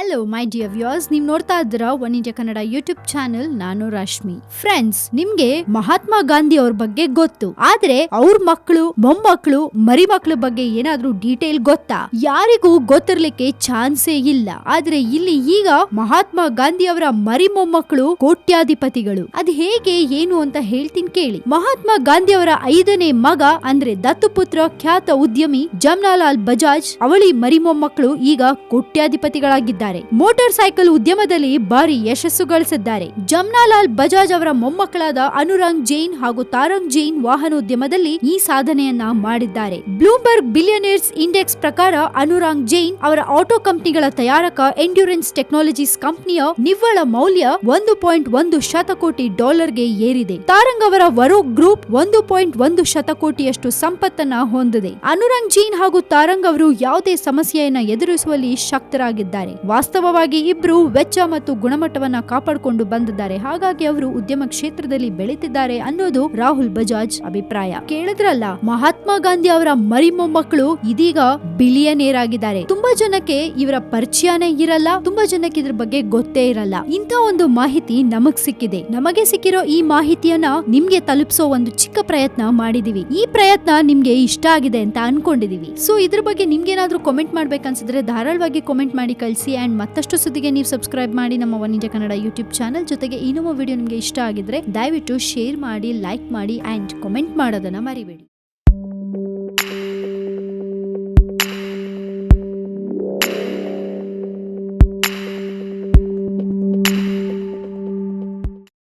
Hello my dear viewers ನೀವು ನೋಡ್ತಾ ಇದ್ದೀರಾ One India Kannada YouTube channel ನಾನು ರಶ್ಮಿ. ಫ್ರೆಂಡ್ಸ್ ನಿಮ್ಗೆ ಮಹಾತ್ಮ ಗಾಂಧಿ ಅವ್ರ ಬಗ್ಗೆ ಗೊತ್ತು. ಆದ್ರೆ ಅವ್ರ ಮಕ್ಕಳು, ಮೊಮ್ಮಕ್ಕಳು ಮರಿ ಮಕ್ಕಳ ಬಗ್ಗೆ ಏನಾದ್ರೂ ಡೀಟೇಲ್ ಗೊತ್ತಾ? ಯಾರಿಗೂ ಗೊತ್ತಿರ್ಲಿಕ್ಕೆ ಚಾನ್ಸೇ ಇಲ್ಲ. ಆದ್ರೆ ಇಲ್ಲಿ ಈಗ ಮಹಾತ್ಮ ಗಾಂಧಿ ಅವರ ಮರಿ ಮೊಮ್ಮಕ್ಕಳು ಕೋಟ್ಯಾಧಿಪತಿಗಳು. ಅದ್ ಹೇಗೆ, ಏನು ಅಂತ ಹೇಳ್ತೀನಿ ಕೇಳಿ. ಮಹಾತ್ಮ ಗಾಂಧಿ ಅವರ ಐದನೇ ಮಗ ಅಂದ್ರೆ ದತ್ತುಪುತ್ರ ಖ್ಯಾತ ಉದ್ಯಮಿ ಜಮ್ನಾಲಾಲ್ ಬಜಾಜ್. ಅವಳಿ ಮರಿ ಮೊಮ್ಮಕ್ಕಳು ಈಗ ಕೋಟ್ಯಾಧಿಪತಿಗಳಾಗಿದ್ದಾರೆ. ಮೋಟಾರ್ ಸೈಕಲ್ ಉದ್ಯಮದಲ್ಲಿ ಭಾರಿ ಯಶಸ್ಸು ಗಳಿಸಿದ್ದಾರೆ. ಜಮ್ನಾಲಾಲ್ ಬಜಾಜ್ ಅವರ ಮೊಮ್ಮಕ್ಕಳಾದ ಅನುರಂಗ್ ಜೈನ್ ಹಾಗೂ ತಾರಂಗ್ ಜೈನ್ ವಾಹನೋದ್ಯಮದಲ್ಲಿ ಈ ಸಾಧನೆಯನ್ನ ಮಾಡಿದ್ದಾರೆ. ಬ್ಲೂಂಬರ್ಗ್ ಬಿಲಿಯನೇರ್ಸ್ ಇಂಡೆಕ್ಸ್ ಪ್ರಕಾರ ಅನುರಾಂಗ್ ಜೈನ್ ಅವರ ಆಟೋ ಕಂಪನಿಗಳ ತಯಾರಕ ಎಂಡ್ಯೂರೆನ್ಸ್ ಟೆಕ್ನಾಲಜೀಸ್ ಕಂಪನಿಯ ನಿವ್ವಳ ಮೌಲ್ಯ ಒಂದು ಪಾಯಿಂಟ್ ಒಂದು ಶತಕೋಟಿ ಡಾಲರ್ಗೆ ಏರಿದೆ. ತಾರಂಗ್ ಅವರ ವರೋ ಗ್ರೂಪ್ ಒಂದು ಪಾಯಿಂಟ್ ಒಂದು ಶತಕೋಟಿಯಷ್ಟು ಸಂಪತ್ತನ್ನ ಹೊಂದಿದೆ. ಅನುರಂಗ್ ಜೈನ್ ಹಾಗೂ ತಾರಂಗ್ ಅವರು ಯಾವುದೇ ಸಮಸ್ಯೆಯನ್ನ ಎದುರಿಸುವಲ್ಲಿ ಶಕ್ತರಾಗಿದ್ದಾರೆ. ವಾಸ್ತವವಾಗಿ ಇಬ್ರು ವೆಚ್ಚ ಮತ್ತು ಗುಣಮಟ್ಟವನ್ನ ಕಾಪಾಡಿಕೊಂಡು ಬಂದಿದ್ದಾರೆ. ಹಾಗಾಗಿ ಅವರು ಉದ್ಯಮ ಕ್ಷೇತ್ರದಲ್ಲಿ ಬೆಳೀತಿದ್ದಾರೆ ಅನ್ನೋದು ರಾಹುಲ್ ಬಜಾಜ್ ಅಭಿಪ್ರಾಯ. ಕೇಳಿದ್ರಲ್ಲ, ಮಹಾತ್ಮ ಗಾಂಧಿ ಅವರ ಮರಿ ಮೊಮ್ಮಕ್ಕಳು ಇದೀಗ ಬಿಲಿಯನೇರ್ ಆಗಿದ್ದಾರೆ. ತುಂಬಾ ಜನಕ್ಕೆ ಇವರ ಪರಿಚಯನೇ ಇರಲ್ಲ, ತುಂಬಾ ಜನಕ್ಕೆ ಇದ್ರ ಬಗ್ಗೆ ಗೊತ್ತೇ ಇರಲ್ಲ. ಇಂಥ ಒಂದು ಮಾಹಿತಿ ನಮಗ್ ಸಿಕ್ಕಿದೆ. ನಮಗೆ ಸಿಕ್ಕಿರೋ ಈ ಮಾಹಿತಿಯನ್ನ ನಿಮ್ಗೆ ತಲುಪಿಸೋ ಒಂದು ಚಿಕ್ಕ ಪ್ರಯತ್ನ ಮಾಡಿದೀವಿ. ಈ ಪ್ರಯತ್ನ ನಿಮ್ಗೆ ಇಷ್ಟ ಆಗಿದೆ ಅಂತ ಅನ್ಕೊಂಡಿದೀವಿ. ಸೊ ಇದ್ರ ಬಗ್ಗೆ ನಿಮ್ಗೇನಾದ್ರೂ ಕಾಮೆಂಟ್ ಮಾಡ್ಬೇಕನ್ಸಿದ್ರೆ ಧಾರಾಳವಾಗಿ ಕಾಮೆಂಟ್ ಮಾಡಿ ಕಳಿಸಿ ಅಂಡ್ ಮತ್ತಷ್ಟು ಸುದ್ದಿಗೆ ನೀವು ಸಬ್ಸ್ಕ್ರೈಬ್ ಮಾಡಿ ನಮ್ಮ ಇಂಡಿಯಾ ಕನ್ನಡ ಯೂಟ್ಯೂಬ್ ಚಾನಲ್ ಜೊತೆಗೆ ಈ ವಿಡಿಯೋ ನಿಮಗೆ ಇಷ್ಟ ಆಗಿದ್ರೆ ದಯವಿಟ್ಟು ಶೇರ್ ಮಾಡಿ ಲೈಕ್ ಮಾಡಿ ಆ್ಯಂಡ್ ಕಮೆಂಟ್ ಮಾಡೋದನ್ನು ಮರಿಬೇಡಿ.